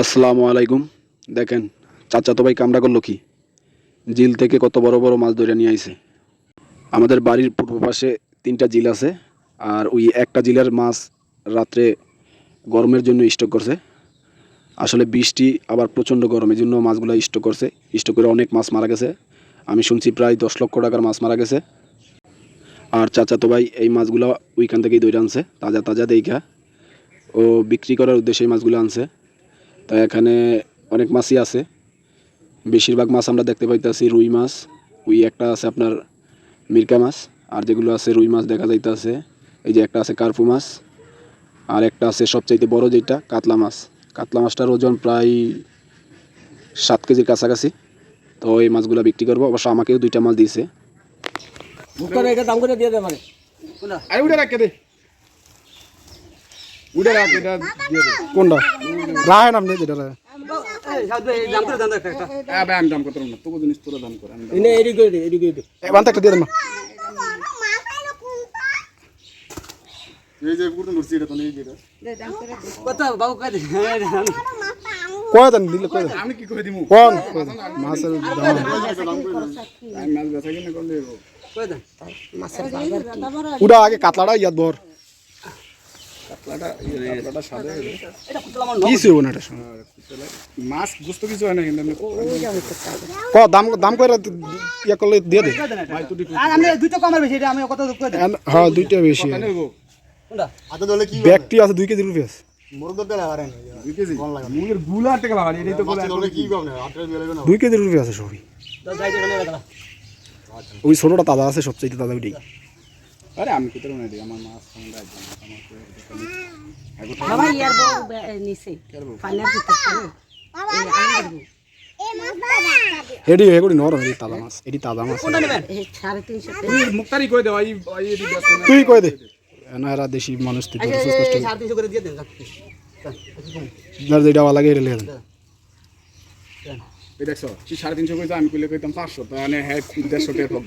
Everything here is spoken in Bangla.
আসসালামু আলাইকুম। দেখেন চাচা তো ভাই কামড়া করল কি? জিল থেকে কত বড় বড় মাছ ধরে নিয়ে আইছে। আমাদের বাড়ির পূর্ব পাশে তিনটা জিল আছে, আর ওই একটা জিলের মাছ রাত্রে গরমের জন্য স্টক করছে। আসলে বৃষ্টি আবার প্রচণ্ড গরম এই জন্য মাছগুলো স্টক করছে। স্টক করে অনেক মাছ মারা গেছে। আমি শুনছি প্রায় দশ লক্ষ টাকার মাছ মারা গেছে। আর চাচা তো ভাই এই মাছগুলো ওইখান থেকেই ধরে আনছে, তাজা তাজা দেখা ও বিক্রি করার উদ্দেশ্যে এই মাছগুলো আনছে। তা এখানে অনেক মাছই আছে। বেশিরভাগ মাছ আমরা দেখতে পাইতেছি রুই মাছ ওই একটা আছে আপনার মিরকা মাছ আর যেগুলো আছে রুই মাছ দেখা যাইতেছে। এই যে একটা আছে কার্পু মাছ আর একটা আছে সবচাইতে বড় যেটা কাতলা মাছ। কাতলা মাছটার ওজন প্রায় সাত কেজির কাছাকাছি। তো এই মাছগুলো বিক্রি করব অবশ্য আমাকেও দুইটা মাছ দিয়েছে। দাম করে দিয়ে দে মানে। আরে উঠে রাখ দে। উঠে রাখ এটা কোনটা? নাম নেই যেটা একটা আবে আমি দাম করতে পারব না। তোকে জিনিস তোরা দাম করে এবার একটা দিয়ে দেন না এই যে কুটুম করছি এটা তো নেই যেটা। কত বাবু কয় দেন দিলে কয় আমি কি করে দিমু? কোন মাছের দাম মাছ বেচা কিনা করলে উড়া আগে কাতলাটা ইয়াদ বর কাতলাটা কাতলাটা সাদা এটা কুতলা মান কি ছিল না এটা মাছ গুস্ত কিছু হয় না কিন্তু ক দাম দাম করে ইয়া করলে দিয়ে দে। ভাই তুই আর আমি দুইটা কমার বেশি এটা আমি কত কয় দে এন- হ্যাঁ দুইটা বেশি ব্যাগটি আছে দুই কেজি রুপি আছে। দুই কেজি? রুপি আছে সবই। ওই তাজা আছে সবচেয়ে তাজা ওইটাই। আরে আমি কি তোর না দিই আমার মাছ বাবা ইয়ার বউ বে- নিছে। পানির ভিতর থেকে এই আনন্দ এডি এগুলি নরম এডি তাজা মাছ এডি তাজা মাছ। কোনটা নেবেন? এই সাড়ে তিনশো টাকা তুই মুক্তারি কই দে ভাই ভাই এটি ব্যস্ত না? তুই কয় দে? না এরা দেশি মানুষ তুই আচ্ছা কষ্ট সাড়ে তিনশো করে দিয়ে দেন যার যেটা ভালো লাগে এটা লিয়ে দেন দেখছ তুই সাড়ে তিনশো কইতো আমি কইলে কইতাম পাঁচশো তাহলে হ্যাঁ দেড়শো টাকা